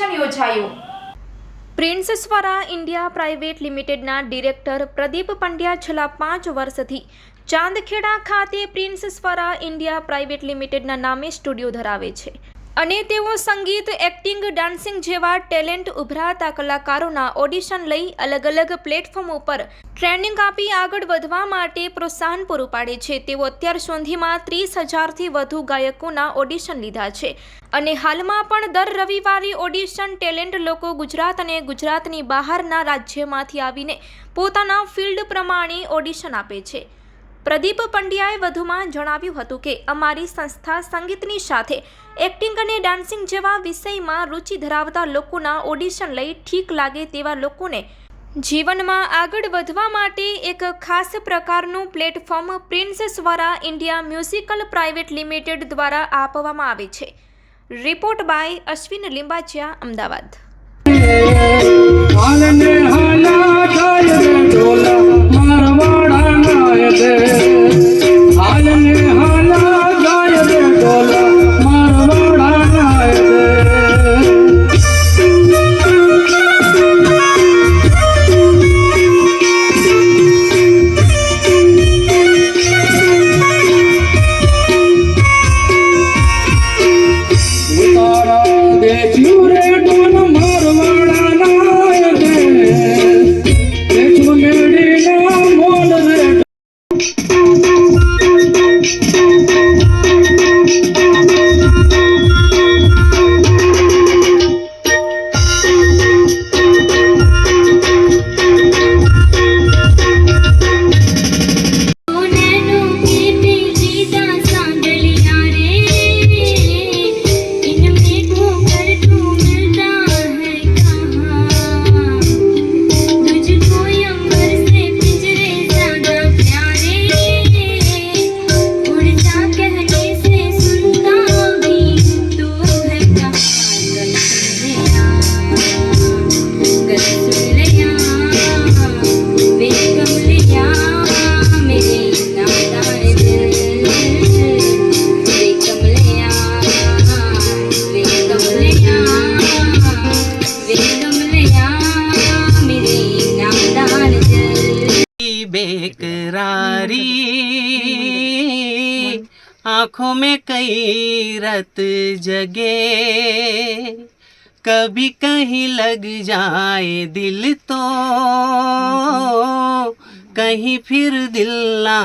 Audition યોજાયું. Prince Swara India private લિમિટેડના director Pradeep Pandya છેલ્લા પાંચ વર્ષથી ચાંદખેડા ખાતે પ્રિન્સ સ્વરા ઇન્ડિયા પ્રાઇવેટ લિમિટેડના નામે સ્ટુડિયો ધરાવે છે. અને તેઓ સંગીત, એક્ટિંગ, ડાન્સિંગ જેવા ટેલેન્ટ ઉભરાતા કલાકારોના ઓડિશન લઈ અલગ અલગ પ્લેટફોર્મ ઉપર ટ્રેનિંગ આપી આગળ વધવા માટે પ્રોત્સાહન પૂરું પાડે છે. તેઓ અત્યાર સુધીમાં ત્રીસ હજારથી વધુ ગાયકોના ઓડિશન લીધા છે અને હાલમાં પણ દર રવિવારે ઓડિશન ટેલેન્ટ લોકો ગુજરાત અને ગુજરાતની બહારના રાજ્યમાંથી આવીને પોતાના ફિલ્ડ પ્રમાણે ઓડિશન આપે છે. પ્રદીપ પંડ્યાએ વધુમાં જણાવ્યું હતું કે અમારી સંસ્થા સંગીતની સાથે એક્ટિંગ અને ડાન્સિંગ જેવા વિષયમાં રુચિ ધરાવતા લોકોના ઓડિશન લઈ ઠીક લાગે તેવા લોકોને જીવનમાં આગળ વધવા માટે એક ખાસ પ્રકારનું platform prince Swara India musical private limited દ્વારા આપવામાં આવે છે. Report by Ashwin Limbachiya, Ahmedabad. बेकरारी आंखों में कई रत जगे कभी कहीं लग जाए दिल तो कहीं फिर दिल ना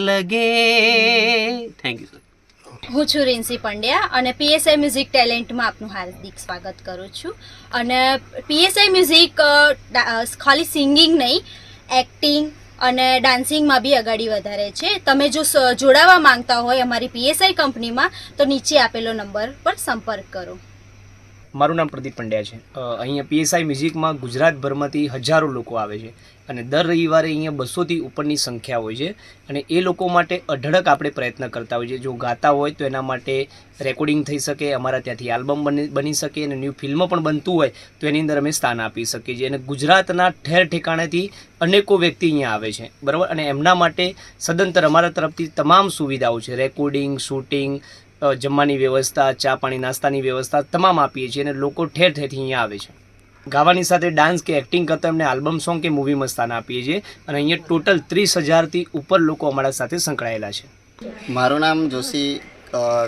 लगे થેન્ક યુ સર હું છું રિન્સી પંડ્યા અને પીએસઆઈ મ્યુઝિક ટેલેન્ટમાં આપનું હાર્દિક સ્વાગત કરું છું અને પીએસઆઈ મ્યુઝિક અ, ડા- અ, ખાલી સિંગિંગ નહીં એક્ટિંગ અને ડાન્સિંગમાં બી અગાડી વધારે છે. તમે જો જોડાવા માંગતા હોય અમારી પીએસઆઈ કંપનીમાં, તો નીચે આપેલો નંબર પર સંપર્ક કરો. મારું નામ પ્રદીપ પંડ્યા છે. અહીંયા પીએસઆઈ મ્યુઝિકમાં ગુજરાતભરમાંથી હજારો લોકો આવે છે અને દર રવિવારે અહીંયા બસોથી ઉપરની સંખ્યા હોય છે અને એ લોકો માટે અઢળક આપણે પ્રયત્ન કરતા હોઈએ જો ગાતા હોય તો એના માટે રેકોર્ડિંગ થઈ શકે, અમારા ત્યાંથી આલ્બમ બની બની શકે અને ન્યૂ ફિલ્મ પણ બનતું હોય તો એની અંદર અમે સ્થાન આપી શકીએ છીએ. અને ગુજરાતના ઠેર ઠેકાણેથી અનેકો વ્યક્તિ અહીંયા આવે છે, બરાબર? અને એમના માટે સદંતર અમારા તરફથી તમામ સુવિધાઓ છે. રેકોર્ડિંગ, શૂટિંગ જમવાની વ્યવસ્થા, ચા પાણી, નાસ્તાની વ્યવસ્થા તમામ આપીએ છીએ અને લોકો ઠેર ઠેરથી અહીંયા આવે છે. ગાવાની સાથે ડાન્સ કે એક્ટિંગ કરતાં એમને આલ્બમ સોંગ કે મૂવીમાં સ્થાન આપીએ છીએ અને અહીંયા ટોટલ ત્રીસ હજારથી ઉપર લોકો અમારા સાથે સંકળાયેલા છે. મારું નામ જોશી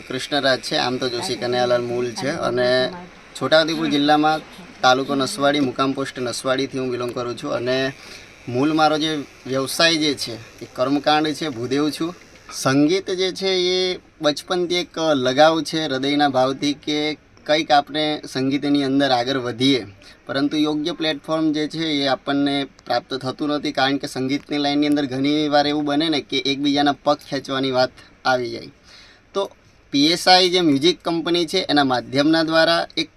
કૃષ્ણરાજ છે. આમ તો જોશી કનૈયાલાલ મૂલ છે અને છોટાઉદેપુર જિલ્લામાં તાલુકો નસવાડી, મુકામ પોસ્ટ નસવાડીથી હું બિલોંગ કરું છું અને મૂળ મારો જે વ્યવસાય જે છે એ કર્મકાંડ છે, ભૂદેવ છું. સંગીત જે છે એ બચપનથી એક લગાવ છે હૃદયના ભાવથી કે કંઈક આપણે સંગીતની અંદર આગળ વધીએ. પરંતુ યોગ્ય પ્લેટફોર્મ જે છે એ આપણને પ્રાપ્ત થતું નથી કારણ કે સંગીતની લાઈનની અંદર ઘણી વાર એવું બને ને કે એકબીજાના પગ ખેંચવાની વાત આવી જાય. તો પીએસઆઈ જે મ્યુઝિક કંપની છે એના માધ્યમના દ્વારા એક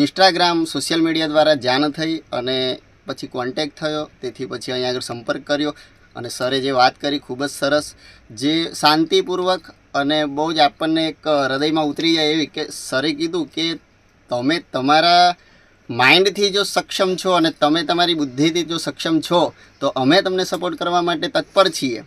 ઇન્સ્ટાગ્રામ સોશિયલ મીડિયા દ્વારા જાણ થઈ અને પછી કોન્ટેક્ટ થયો. તેથી પછી અહીંયા આગળ સંપર્ક કર્યો. અને સરે જે વાત કરી ખૂબ જ સરસ, જે શાંતિપૂર્વક અને બહુ જ આપણને એક હૃદયમાં ઉતરી જાય એવી કે સરે કીધું કે તમે તમારા માઇન્ડથી જો સક્ષમ છો અને તમે તમારી બુદ્ધિથી જો સક્ષમ છો, તો અમે તમને સપોર્ટ કરવા માટે તત્પર છીએ.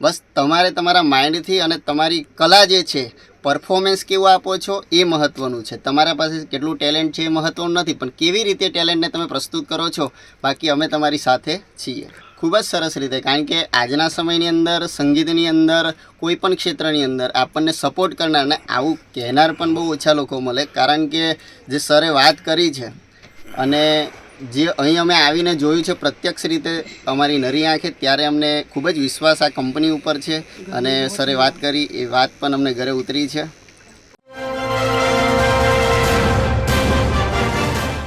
બસ તમારે તમારા માઇન્ડથી અને તમારી કલા જે છે, પરફોર્મન્સ કેવું આપો છો એ મહત્ત્વનું છે. તમારા પાસે કેટલું ટેલેન્ટ છે એ મહત્ત્વનું નથી, પણ કેવી રીતે ટેલેન્ટને તમે પ્રસ્તુત કરો છો, બાકી અમે તમારી સાથે છીએ. ખૂબ જ સરસ રીતે, કારણ કે આજના સમયની અંદર, સંગીતની અંદર કોઈ પણ ક્ષેત્રની અંદર આપણને સપોર્ટ કરનાર ને આવું કહેનાર પણ બહુ ઓછા લોકો મળે. કારણ કે જે સરે વાત કરી છે અને જે અહીં અમે આવીને જોયું છે, પ્રત્યક્ષ રીતે અમારી નરી આંખે, ત્યારે અમને ખૂબ જ વિશ્વાસ આ કંપની ઉપર છે અને સરે વાત કરી, એ વાત પણ અમને ઘરે ઉતરી છે.